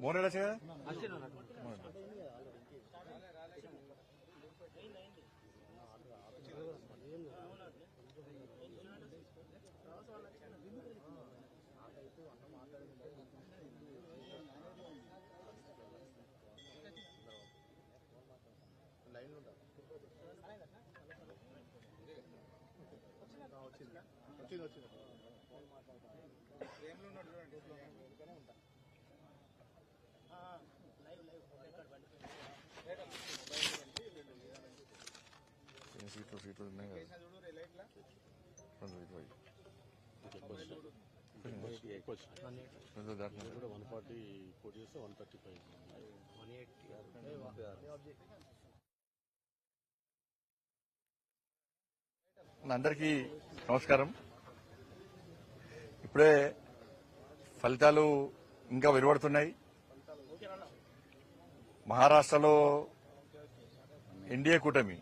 మోహన్ వచ్చింది వచ్చింది. ఎన్ని సీట్లు సీట్లు ఉన్నాయి కదా వన్ ఫార్టీ పోటీ చేస్తే వన్ థర్టీ ఫైవ్ అందరికీ నమస్కారం. ఇప్పుడే ఫలితాలు ఇంకా వెలువడుతున్నాయి. మహారాష్ట్రలో ఎన్డీఏ కూటమి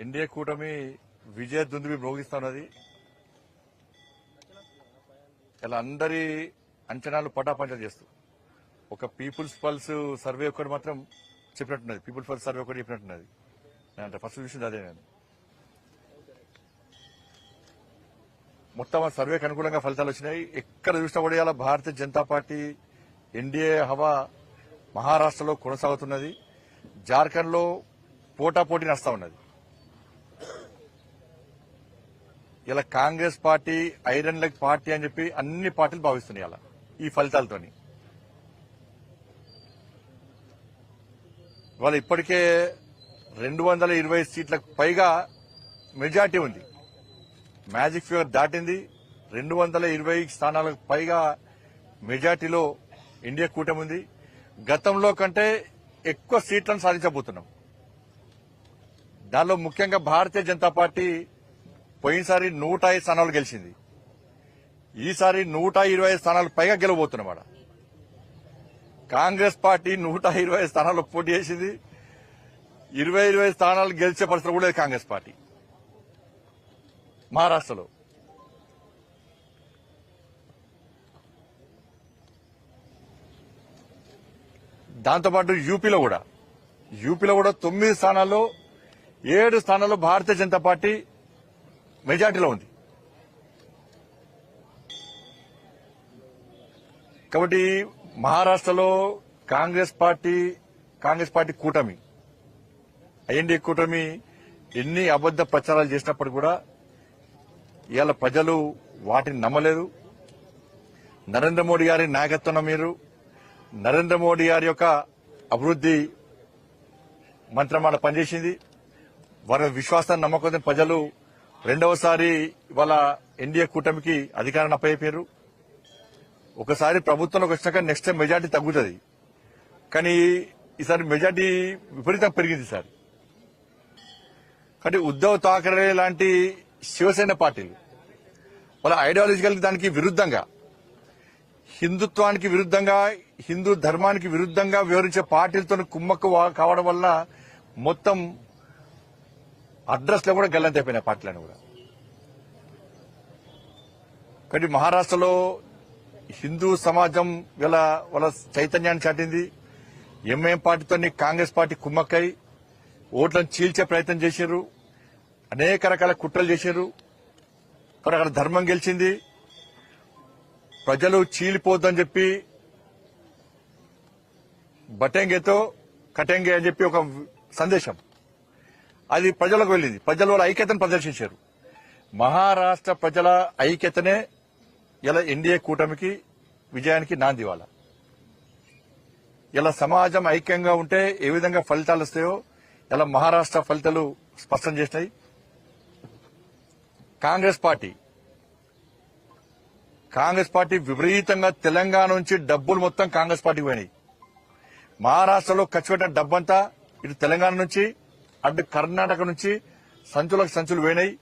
ఎన్డీఏ కూటమి విజయ దుందుబి భోగిస్తున్నది. ఇలా అందరి అంచనాలు పటాపంచలు చేస్తూ. ఒక పీపుల్స్ పల్స్ సర్వే ఒకటి మాత్రం చెప్పినట్టున్నది. పీపుల్స్ పల్స్ సర్వే ఒకటి చెప్పినట్టున్నది. అంటే ఫస్ట్ చూసింది అదే నేను. మొత్తం ఆ సర్వేకి అనుకూలంగా ఫలితాలు వచ్చినాయి. ఎక్కడ చూసినా కూడా ఇలా భారతీయ జనతా పార్టీ ఎన్డీఏ హవా మహారాష్ట్రలో కొనసాగుతున్నది. జార్ఖండ్లో పోటా పోటాపోటీ నడుస్తూ ఉన్నది. ఇలా Congress party iron leg party అని చెప్పి అన్ని పార్టీలు భావిస్తున్నాయి అలా ఈ ఫలితాలతోని. వాళ్ళు ఇప్పటికే రెండు వందల ఇరవై సీట్లకు పైగా మెజార్టీ ఉంది. మ్యాజిక్ ఫిగర్ దాటింది. రెండు వందల ఇరవై స్థానాలకు పైగా మెజార్టీలో ఇండియా కూటమి ఉంది. గతంలో కంటే ఎక్కువ సీట్లను సాధించబోతున్నాం. దానిలో ముఖ్యంగా భారతీయ జనతా పార్టీ పోయినసారి నూట ఐదు స్థానాలు గెలిచింది. ఈసారి నూట ఇరవై ఐదు స్థానాలు పైగా గెలవబోతున్నమాట కాంగ్రెస్ పార్టీ నూట ఇరవై స్థానాల్లో పోటీ చేసింది. ఇరవై ఇరవై స్థానాలు గెలిచే పరిస్థితి కూడా లేదు కాంగ్రెస్ పార్టీ. మహారాష్ట్రలో. దాంతోపాటు యూపీలో కూడా. యూపీలో కూడా తొమ్మిది స్థానాల్లో ఏడు స్థానాల్లో భారతీయ జనతా పార్టీ మెజార్టీలో ఉంది. కాబట్టి మహారాష్ట్రలో కాంగ్రెస్ పార్టీ కాంగ్రెస్ పార్టీ కూటమి ఐఎన్డీ కూటమి ఎన్ని అబద్ద ప్రచారాలు చేసినప్పుడు కూడా ఇవాళ ప్రజలు వాటిని నమ్మలేదు. నరేంద్ర మోడీ గారి నాయకత్వం మీరు నరేంద్ర మోడీ గారి యొక్క అభివృద్ది మంత్రమాల పనిచేసింది. వారి విశ్వాసాన్ని నమ్మకం ప్రజలు రెండవసారి ఇవాళ ఎన్డీఏ కూటమికి అధికారాన్ని అప్పయ్యారు ఒకసారి ప్రభుత్వంలోకి వచ్చినాక నెక్స్ట్ టైం మెజార్టీ తగ్గుతుంది. కానీ ఈసారి మెజార్టీ విపరీతంగా పెరిగింది సార్. కాబట్టి ఉద్దవ్ థాకరే లాంటి శివసేన పార్టీలు వాళ్ళ ఐడియాలజికల్ దానికి విరుద్ధంగా హిందుత్వానికి విరుద్ధంగా హిందూ ధర్మానికి విరుద్ధంగా వివరించే పార్టీలతో కుమ్మక్కు కావడం వల్ల మొత్తం అడ్రస్లో కూడా గల్లంతైపోయినాయి పార్టీలను కూడా. కానీ మహారాష్ట్రలో హిందూ సమాజం వీళ్ళ వాళ్ళ చైతన్యాన్ని చాటింది. ఎంఐఎం పార్టీతో కాంగ్రెస్ పార్టీ కుమ్మక్కై ఓట్లను చీల్చే ప్రయత్నం చేశారు. అనేక రకాల కుట్రలు చేశారు. కానీ అక్కడ ధర్మం గెలిచింది. ప్రజలు చీలిపోద్దని చెప్పి బటెంగేతో కటెంగే అని చెప్పి ఒక సందేశం. అది ప్రజలకు వెళ్ళింది. ప్రజలు వాళ్ళ ఐక్యతను ప్రదర్శించారు. మహారాష్ట్ర ప్రజల ఐక్యతనే ఇలా ఎన్డీఏ కూటమికి విజయానికి నాంది వాళ్ళ ఇలా సమాజం ఐక్యంగా ఉంటే ఏ విధంగా ఫలితాలు వస్తాయో ఇలా మహారాష్ట్ర ఫలితాలు స్పష్టం చేసినాయి. కాంగ్రెస్ పార్టీ. కాంగ్రెస్ పార్టీ విపరీతంగా తెలంగాణ నుంచి డబ్బులు మొత్తం కాంగ్రెస్ పార్టీకి పోయినాయి. మహారాష్ట్రలో ఖర్చు పెట్టిన డబ్బంతా ఇటు తెలంగాణ నుంచి అటు కర్ణాటక నుంచి సంచులకు సంచులు వేనాయి.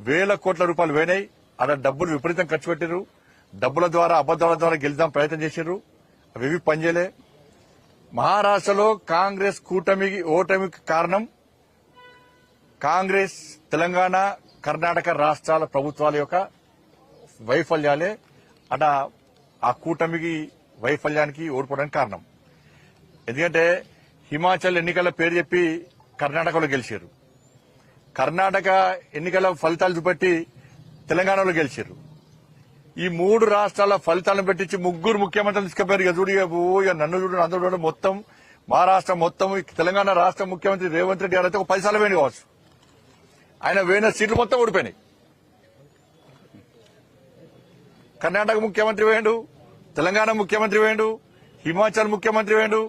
వేల కోట్ల రూపాయలు వేనాయి. అలా డబ్బులు విపరీతం ఖర్చు పెట్టారు డబ్బుల ద్వారా అబద్దాల ద్వారా గెలుద్దాం ప్రయత్నం చేశారు అవి ఇవి పనిచేయలే మహారాష్ట్రలో కాంగ్రెస్ కూటమికి ఓటమికి కారణం కాంగ్రెస్ తెలంగాణ కర్ణాటక రాష్ట్రాల ప్రభుత్వాల యొక్క వైఫల్యాలే. అట ఆ కూటమికి వైఫల్యానికి ఓడిపోవడానికి కారణం. ఎందుకంటే హిమాచల్ ఎన్నికల పేరు చెప్పి కర్ణాటకలో గెలిచారు. కర్ణాటక ఎన్నికల ఫలితాలు బట్టి తెలంగాణలో గెలిచారు. ఈ మూడు రాష్ట్రాల ఫలితాలను పెట్టించి ముగ్గురు ముఖ్యమంత్రులు తీసుకుపోయారు ఇక ఇక ఓ నన్ను చూడు అందరూ చూడు మొత్తం మహారాష్ట్ర మొత్తం తెలంగాణ రాష్ట్ర ముఖ్యమంత్రి రేవంత్ రెడ్డి గారు అయితే ఒక పది సార్లు వేణి కావచ్చు. ఆయన వేయిన సీట్లు మొత్తం ఓడిపోయినాయి కర్ణాటక ముఖ్యమంత్రి వేయండు తెలంగాణ ముఖ్యమంత్రి వేయండు హిమాచల్ ముఖ్యమంత్రి వేయండు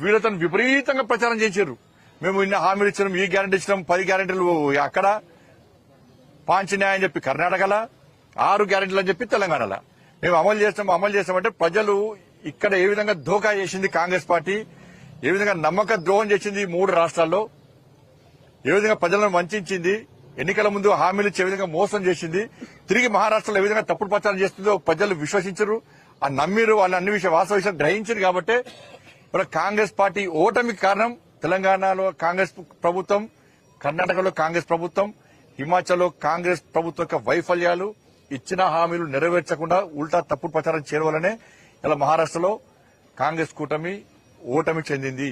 వీళ్ళతో విపరీతంగా ప్రచారం చేశారు. మేము ఇన్ని హామీలు ఇచ్చినాం ఈ గ్యారంటీ ఇచ్చినాం పది గ్యారంటీలు అక్కడ పాంచన్యాయ అని చెప్పి కర్ణాటకలో ఆరు గ్యారెంటీలు అని చెప్పి తెలంగాణలో. మేము అమలు చేస్తాం అమలు చేస్తామంటే ప్రజలు ఇక్కడ ఏ విధంగా ధోకా చేసింది కాంగ్రెస్ పార్టీ ఏ విధంగా నమ్మక ద్రోహం చేసింది ఈ మూడు రాష్ట్రాల్లో ఏ విధంగా ప్రజలను వంచింది ఎన్నికల ముందు హామీలు ఇచ్చే విధంగా మోసం చేసింది తిరిగి మహారాష్ట్రలో ఏ విధంగా తప్పుడు ప్రచారం చేస్తుందో ప్రజలు విశ్వసించరు ఆ నమ్మిరు వాళ్ళ అన్ని విషయ వాస్తవ విషయాలు గ్రహించారు కాబట్టి ఇప్పుడు కాంగ్రెస్ పార్టీ ఓటమికి కారణం తెలంగాణలో కాంగ్రెస్ ప్రభుత్వం కర్ణాటకలో కాంగ్రెస్ ప్రభుత్వం హిమాచల్లో కాంగ్రెస్ ప్రభుత్వం యొక్క వైఫల్యాలు ఇచ్చిన హామీలు నెరవేర్చకుండా ఉల్టా తప్పుడు ప్రచారం చేయడం వల్లనే ఇలా మహారాష్ట్రలో కాంగ్రెస్ కూటమి ఓటమి చెందింది.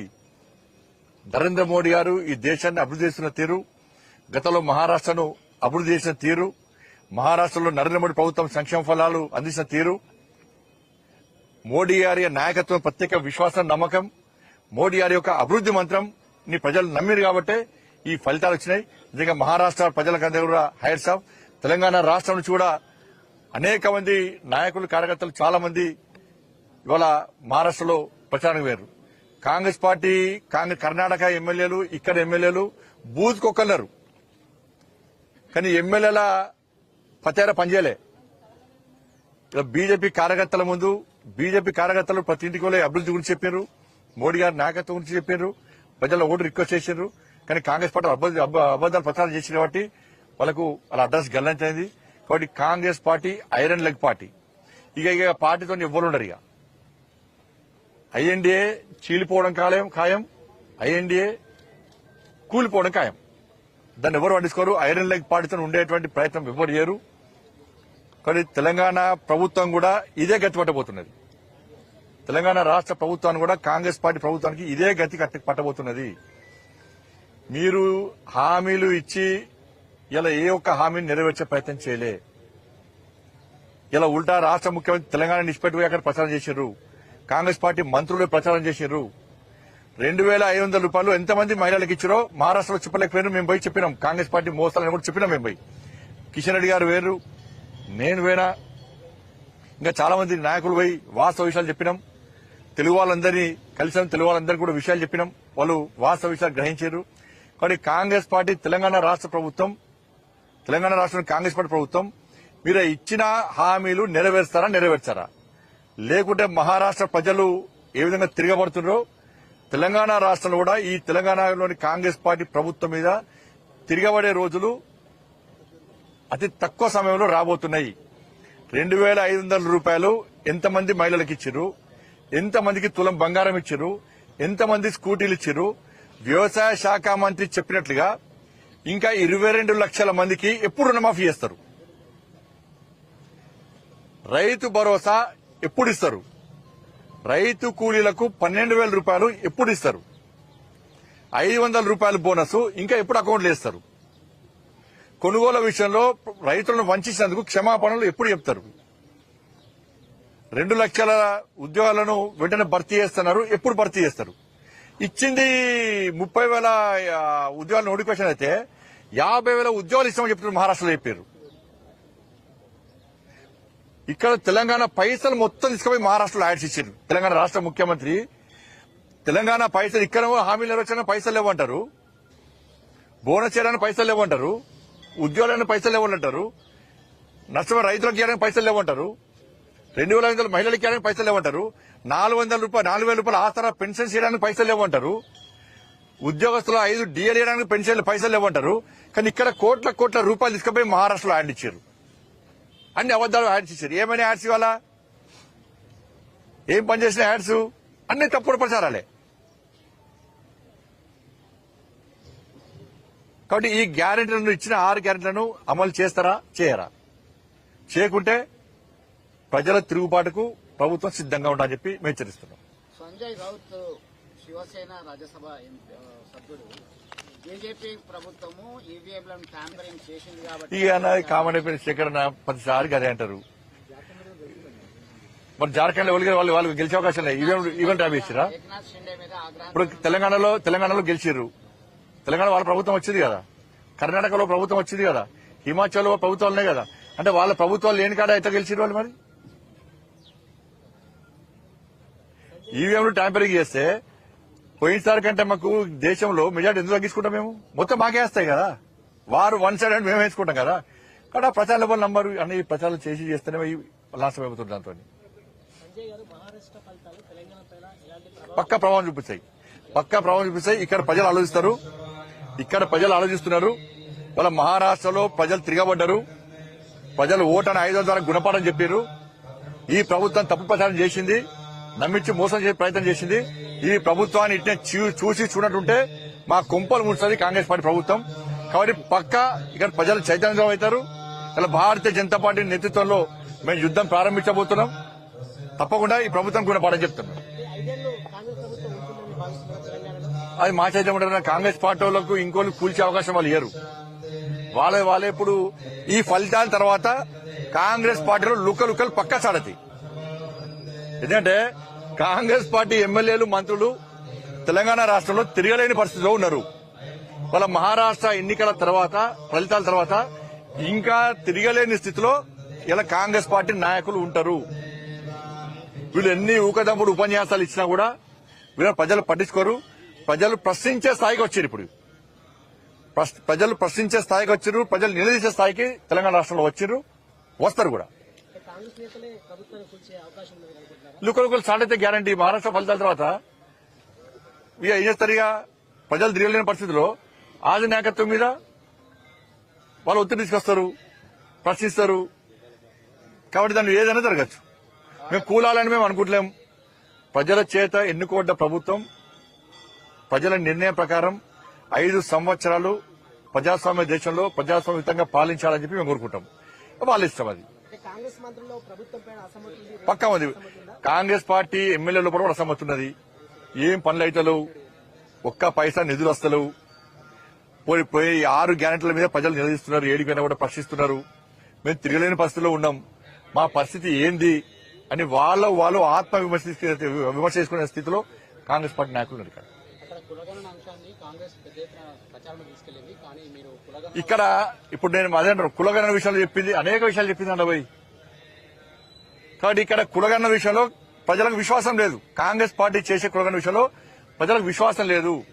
నరేంద్ర మోడీ గారు ఈ దేశాన్ని అభివృద్ధి చేసిన తీరు గతంలో మహారాష్ట్రను అభివృద్ధి చేసిన తీరు మహారాష్ట్రలో నరేంద్ర మోడీ ప్రభుత్వం సంక్షేమ ఫలాలు అందించిన తీరు మోడీ గారి నాయకత్వం ప్రత్యేక విశ్వాసం నమ్మకం మోడీ గారి యొక్క అభివృద్ధి మంత్రం ని ప్రజలు నమ్మిరు కాబట్టే ఈ ఫలితాలు వచ్చినాయి. నిజంగా మహారాష్ట్ర ప్రజలకందరూ కూడా హైర్ సాఫ్ తెలంగాణ రాష్ట్రం నుంచి కూడా అనేక మంది నాయకులు కార్యకర్తలు చాలా మంది ఇవాళ మహారాష్ట్రలో ప్రచారం వేరు కాంగ్రెస్ పార్టీ కాంగ్రెస్ కర్ణాటక ఎమ్మెల్యేలు ఇక్కడ ఎమ్మెల్యేలు బూత్ కొక్కన్నారు కానీ ఎమ్మెల్యేల ప్రచార పనిచేయలే. ఇలా బీజేపీ కార్యకర్తల ముందు బీజేపీ కార్యకర్తలు ప్రతి ఇంటికి వెళ్ళి అభివృద్ధి గురించి చెప్పారు మోడీ గారు నాయకత్వం గురించి చెప్పారు ప్రజల ఓటు రిక్వెస్ట్ చేశారు కానీ కాంగ్రెస్ పార్టీ అబద్దాలు ప్రచారం చేసింది కాబట్టి వాళ్ళకు వాళ్ళ అడ్రస్ గల్లంతైంది. కాబట్టి Congress party iron leg party. ఇక ఇక పార్టీతో ఎవ్వరు ఉండరు ఇక. ఐఎన్డీఏ చీలిపోవడం ఖాయం. ఖాయం ఐఎన్డీఏ కూలిపోవడం ఖాయం. దాన్ని ఎవరు పట్టించుకోరు? ఐరన్ లెగ్ పార్టీతో ఉండేటువంటి ప్రయత్నం ఎవరు చేయరు? కానీ తెలంగాణ ప్రభుత్వం కూడా ఇదే గతి తెలంగాణ రాష్ట్ర ప్రభుత్వాన్ని కూడా కాంగ్రెస్ పార్టీ ప్రభుత్వానికి ఇదే గతి పట్టబోతున్నది. మీరు హామీలు ఇచ్చి ఇలా ఏ ఒక్క హామీని నెరవేర్చే ప్రయత్నం చేయలే. ఇలా ఉల్టా రాష్ట్ర ముఖ్యమంత్రి తెలంగాణ నిష్పెట్టుకుని అక్కడ ప్రచారం చేశారు కాంగ్రెస్ పార్టీ మంత్రులు ప్రచారం చేశారు రెండు వేల ఐదు వందల రూపాయలు ఎంతమంది మహిళలకు ఇచ్చారో మహారాష్ట్రలో చెప్పలేకపోయారు మేము పోయి చెప్పినాం. కాంగ్రెస్ పార్టీ మోసాలని కూడా చెప్పినాం మేము పోయి. కిషన్ రెడ్డి గారు వేరు నేను వేనా ఇంకా చాలా మంది నాయకులు పోయి వాస్తవ విషయాలు చెప్పినాం. తెలుగు వాళ్ళందరినీ కలిసాం తెలుగు వాళ్ళందరికీ కూడా విషయాలు చెప్పినాం. వాళ్ళు వాస్తవ విషయాలు గ్రహించారు. కానీ కాంగ్రెస్ పార్టీ తెలంగాణ రాష్ట్ర ప్రభుత్వం తెలంగాణ రాష్ట్రంలో కాంగ్రెస్ పార్టీ ప్రభుత్వం మీరు ఇచ్చిన హామీలు నెరవేర్స్తారా నెరవేర్చారా? లేకుంటే మహారాష్ట్ర ప్రజలు ఏ విధంగా తిరగబడుతున్నారో తెలంగాణ రాష్ట్రంలో కూడా ఈ తెలంగాణలోని కాంగ్రెస్ పార్టీ ప్రభుత్వం మీద తిరగబడే రోజులు అతి తక్కువ సమయంలో రాబోతున్నాయి. రెండు వేల ఐదు వందల రూపాయలు ఎంతమంది మహిళలకు ఇచ్చారు? ఎంతమందికి తులం బంగారం ఇచ్చారు ఎంతమంది స్కూటీలు ఇచ్చారు వ్యవసాయ శాఖ మంత్రి చెప్పినట్లుగా ఇంకా ఇరవై రెండు లక్షల మందికి ఎప్పుడు రుణమాఫీ చేస్తారు? రైతు భరోసా ఎప్పుడు ఇస్తారు? రైతు కూలీలకు పన్నెండు వేల రూపాయలు ఎప్పుడు ఇస్తారు? ఐదు వందల రూపాయల బోనస్ ఇంకా ఎప్పుడు అకౌంట్లు వేస్తారు? కొనుగోలు విషయంలో రైతులను వంచేసినందుకు క్షమాపణలు ఎప్పుడు చెప్తారు? రెండు లక్షల ఉద్యోగాలను వెంటనే భర్తీ చేస్తున్నారు. ఎప్పుడు భర్తీ చేస్తారు? ఇచ్చింది ముప్పై వేల ఉద్యోగాల నోటిఫికేషన్ అయితే యాభై వేల ఉద్యోగాలు ఇస్తామని చెప్తున్నారు మహారాష్ట్రలో చెప్పారు ఇక్కడ తెలంగాణ పైసలు మొత్తం తీసుకుపోయి మహారాష్ట్రలో యాడ్స్ ఇచ్చారు తెలంగాణ రాష్ట్ర ముఖ్యమంత్రి తెలంగాణ పైసలు ఇక్కడ హామీలు నెరవేర్చడానికి పైసలు లేవంటారు. బోనస్ చేయడానికి పైసలు లేవంటారు. ఉద్యోగాలను పైసలు లేవంటారు. నష్టమైన రైతులకు చేయడానికి పైసలు లేవంటారు. రెండు వేల ఐదు మహిళలకి మహిళలకు ఇవ్వడానికి పైసలు లేవంటారు. నాలుగు వందల రూపాయలు నాలుగు వేల రూపాయలు ఆసరా పెన్షన్ చేయడానికి పైసలు లేవంటారు. ఉద్యోగస్తులు ఐదు డిఎల్ చేయడానికి పెన్షన్ పైసలు లేవంటారు. కానీ ఇక్కడ కోట్ల కోట్ల రూపాయలు తీసుకుపోయి మహారాష్ట్రలో యాడ్ ఇచ్చారు. అన్ని అబద్దాలు యాడ్స్ ఇచ్చారు. ఏమైనా యాడ్స్ ఇవాళ ఏం పనిచేసిన యాడ్స్? అన్ని తప్పుడు ప్రచారాలే. కాబట్టి ఈ గ్యారెంటీలను ఇచ్చిన ఆరు గ్యారెంటీలను అమలు చేస్తారా? చేయరా? చేయకుంటే ప్రజల తిరుగుబాటుకు ప్రభుత్వం సిద్ధంగా ఉండాలని చెప్పి మేము హెచ్చరిస్తున్నాం. సంజయ్ రౌత్ శివసేన రాజ్యసభ సభ్యుడు. బీజేపీ ప్రభుత్వము ఈవీఎంలను ట్యాంపరింగ్ చేసింది కాబట్టి ఇక అన్నది కామన్ అయిపోయిన సేకరణ పదిసారి అదే అంటారు. మరి జార్ఖండ్లో ఎవరు వాళ్ళు వాళ్ళు గెలిచే అవకాశం లేదు. ట్యాబ్ ఇచ్చిరా మీద ఆగ్రహం ఇప్పుడు తెలంగాణలో తెలంగాణలో గెలిచిర్రు. తెలంగాణ వాళ్ళ ప్రభుత్వం వచ్చింది కదా. కర్ణాటకలో ప్రభుత్వం వచ్చింది కదా. హిమాచల్లో ప్రభుత్వాలు కదా. అంటే వాళ్ళ ప్రభుత్వాలు లేని కాడ అయితే గెలిచిర్రు వాళ్ళు మరి? ఈవీఎంలు ట్యాంపరింగ్ చేస్తే పోయినసారి కంటే మాకు దేశంలో మెజార్టీ ఎందుకు తగ్గించుకుంటాం మేము? మొత్తం మాకే వేస్తాయి కదా. వారు వన్ సైడ్ అంటే మేము వేసుకుంటాం కదా. కానీ ఆ ప్రచార లెవెల్ నంబర్ అన్ని ప్రచారం చేసి చేస్తేనే ఈ లాస్ట్ అయిపోతుంది దాంతో పక్క ప్రభావం పక్కా ప్రభావం చూపిస్తాయి. పక్కా ప్రభావం చూపిస్తాయి. ఇక్కడ ప్రజలు ఆలోచిస్తారు. ఇక్కడ ప్రజలు ఆలోచిస్తున్నారు. వాళ్ళ మహారాష్ట్రలో ప్రజలు తిరగబడ్డారు. ప్రజలు ఓటని ఆయుధం ద్వారా గుణపాఠం చెప్పారు ఈ ప్రభుత్వం తప్పు ప్రచారం చేసింది. నమ్మించి మోసం చేసే ప్రయత్నం చేసింది. ఈ ప్రభుత్వాన్ని ఇట్నే చూ- చూసి చూడటుంటే మా కుంపలు ముడుస్తుంది కాంగ్రెస్ పార్టీ ప్రభుత్వం. కాబట్టి పక్కా ఇక్కడ ప్రజలు చైతన్యం అవుతారు. ఇలా భారతీయ జనతా పార్టీ నేతృత్వంలో మేము యుద్ధం ప్రారంభించబోతున్నాం. తప్పకుండా ఈ ప్రభుత్వం గుణపాఠం చెప్తున్నాం. అది మా చేత కాంగ్రెస్ పార్టీ వాళ్ళకు ఇంకోళ్ళు కూల్చే అవకాశం వాళ్ళు ఇయ్యరు. వాళ్ళే వాళ్ళే ఇప్పుడు ఈ ఫలితాల తర్వాత కాంగ్రెస్ పార్టీలో లుక్కలుక్కలు పక్కా సాడతాయి ఎందుకంటే కాంగ్రెస్ పార్టీ ఎమ్మెల్యేలు మంత్రులు తెలంగాణ రాష్ట్రంలో తిరగలేని పరిస్థితిలో ఉన్నారు. వాళ్ళ మహారాష్ట్ర ఎన్నికల తర్వాత ఫలితాల తర్వాత ఇంకా తిరగలేని స్థితిలో ఇలా కాంగ్రెస్ పార్టీ నాయకులు ఉంటారు. వీళ్ళు ఎన్ని ఊకదంపుడు ఉపన్యాసాలు ఇచ్చినా కూడా వీళ్ళ ప్రజలు పట్టించుకోరు. ప్రజలు ప్రశ్నించే స్థాయికి వచ్చారు ఇప్పుడు. ప్రజలు ప్రశ్నించే స్థాయికి వచ్చారు. ప్రజలు నిలదీసే స్థాయికి తెలంగాణ రాష్ట్రంలో వచ్చారు. వస్తారు కూడా. లుకలుకలు అయితే గ్యారంటీ మహారాష్ట్ర ఫలితాల తర్వాత ఇక ఏం చేస్తారు ఇక? ప్రజలు తిరగలేని పరిస్థితిలో ఆది నాయకత్వం మీద వాళ్ళు ఒత్తిడి తీసుకొస్తారు ప్రశ్నిస్తారు. కాబట్టి దాన్ని ఏదైనా జరగచ్చు. మేము కూలాలని మేము అనుకుంటలేం. ప్రజల చేత ఎన్నుకోబడ్డ ప్రభుత్వం ప్రజల నిర్ణయం ప్రకారం ఐదు సంవత్సరాలు ప్రజాస్వామ్య దేశంలో ప్రజాస్వామ్యతంగా పాలించాలని చెప్పి మేము కోరుకుంటాం. వాళ్ళ ఇష్టం అది. పక్కా ఉంది. కాంగ్రెస్ పార్టీ ఎమ్మెల్యేల కూడా అసమ్మతి ఉన్నది. ఏం పనులు అయితలేవు. ఒక్క పైసా నిధులు వస్తలేవు పోయి పోయి ఆరు గ్యారెంటీల మీద ప్రజలు నిలదీస్తున్నారు. ఏడి పైన కూడా ప్రశ్నిస్తున్నారు. మేము తిరగలేని పరిస్థితిలో ఉన్నాం. మా పరిస్థితి ఏంది అని వాళ్ళ వాళ్ళు ఆత్మ విమర్శ విమర్శ చేసుకునే స్థితిలో కాంగ్రెస్ పార్టీ నాయకులు ఉన్నారు ఇక్కడ. కులగణన కులగణన ఇప్పుడు నేను అదే అంటారు కులగణ విషయాలు చెప్పింది అనేక విషయాలు చెప్పింది అండి పోయి కాబట్టి ఇక్కడ కులగన్న విషయంలో ప్రజలకు విశ్వాసం లేదు. కాంగ్రెస్ పార్టీ చేసే కులగణ విషయంలో ప్రజలకు విశ్వాసం లేదు.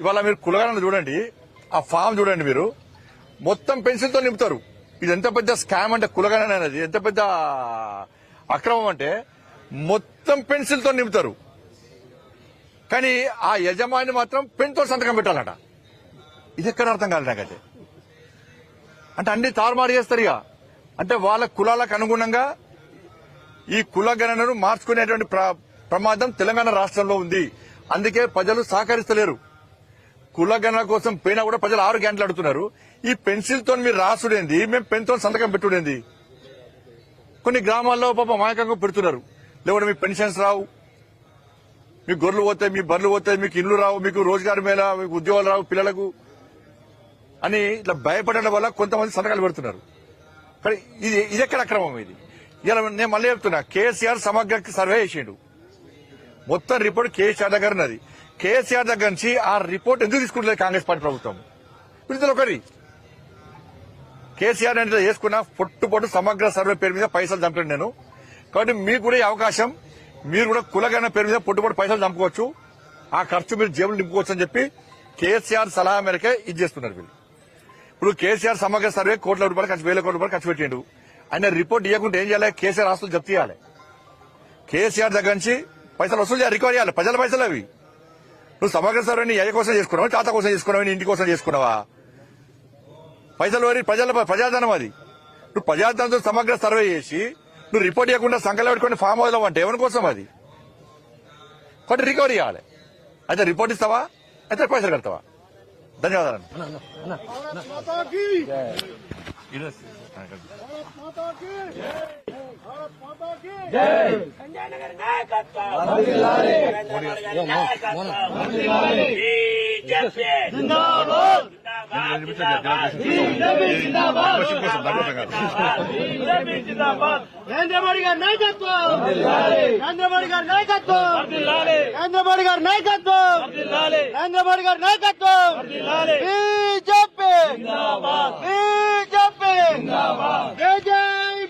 ఇవాళ మీరు కులగన్న చూడండి ఆ ఫామ్ చూడండి మీరు. మొత్తం పెన్సిల్తో నింపుతారు. ఇది ఎంత పెద్ద స్కామ్ అంటే కులగణన అనేది ఎంత పెద్ద అక్రమం అంటే మొత్తం పెన్సిల్తో నింపుతారు. కానీ ఆ యజమాని మాత్రం పెన్తో సంతకం పెట్టాలట. ఇది ఎక్కడ అర్థం కాదు నాకైతే. అంటే అన్ని తారుమారు చేస్తారు ఇక. అంటే వాళ్ళ కులాలకు అనుగుణంగా ఈ కులగణనను మార్చుకునేటువంటి ప్రమాదం తెలంగాణ రాష్ట్రంలో ఉంది. అందుకే ప్రజలు సహకరిస్తలేరు. కులగణన కోసం పోయినా కూడా ప్రజలు ఆరు గంటలు అడుగుతున్నారు. ఈ పెన్సిల్తో మీరు రాసుడేంది? మేము పెన్తో సంతకం పెట్టుడేంది? కొన్ని గ్రామాల్లో పాప మాయకంగా పెడుతున్నారు. లేకుంటే మీ పెన్షన్స్ రావు. మీ గొర్రెలు పోతాయి మీ బర్రెలు పోతాయి మీకు ఇల్లు రావు. మీకు రోజుగారి మేళ మీకు ఉద్యోగాలు రావు పిల్లలకు అని ఇట్లా భయపడడం వల్ల కొంతమంది సంతకాలు పెడుతున్నారు. కానీ ఇది ఇది ఎక్కడ అక్రమం ఇది? ఇలా నేను మళ్ళీ చెప్తున్నా కేసీఆర్ సమగ్ర సర్వే చేసిండు. మొత్తం రిపోర్ట్ కేసీఆర్ దగ్గర ఉన్నది. కేసీఆర్ దగ్గర నుంచి ఆ రిపోర్ట్ ఎందుకు తీసుకుంటలేదు కాంగ్రెస్ పార్టీ ప్రభుత్వం? విడుదల ఒకరి కేసీఆర్ అంటే చేసుకున్న పొట్టు పొట్టు సమగ్ర సర్వే పేరు మీద పైసలు చంపాను నేను. కాబట్టి మీకు కూడా ఈ అవకాశం మీరు కూడా కులగైన పేరు మీద పొట్టు పొట్టు పైసలు చంపుకోవచ్చు. ఆ ఖర్చు మీరు జేబులు నింపుకోవచ్చు అని చెప్పి కేసీఆర్ సలహా మేరకే ఇది చేస్తున్నారు వీళ్ళు. ఇప్పుడు కేసీఆర్ సమగ్ర సర్వే కోట్ల రూపాయలు ఖర్చు వేల కోట్ల రూపాయలు ఖర్చు పెట్టిండు. ఆయన రిపోర్ట్ ఇవ్వకుంటే ఏం చేయాలి? కేసీఆర్ ఆస్తులు జప్తు చేయాలి. కేసీఆర్ దగ్గర నుంచి పైసలు వసూలు చేయాలి రికవర్ చేయాలి. ప్రజల పైసలు అవి. నువ్వు సమగ్ర సర్వేని ఏ కోసం చేసుకున్నావా తాత కోసం చేసుకున్నావా నీ ఇంటి కోసం చేసుకున్నావా? పైసలు వరి ప్రజల ప్రజాధనం అది. నువ్వు ప్రజాధనంతో సమగ్ర సర్వే చేసి నువ్వు రిపోర్ట్ ఇవ్వకుండా సంఖ్యలో పెట్టుకుని ఫామ్ హౌస్ అంటే ఎవరి కోసం అది? కాబట్టి రికవరీ చేయాలి అయితే రిపోర్ట్ ఇస్తావా? అయితే పైసలు కడతావా? ధన్యవాదాలు. నరేంద్ర మోడీ గారి నాయకత్వం నరేంద్ర మోడీ గారి నాయకత్వం నరేంద్ర మోడీ గారి నాయకత్వం నరేంద్ర మోడీ గారి నాయకత్వం బీజేపీ happened? Jai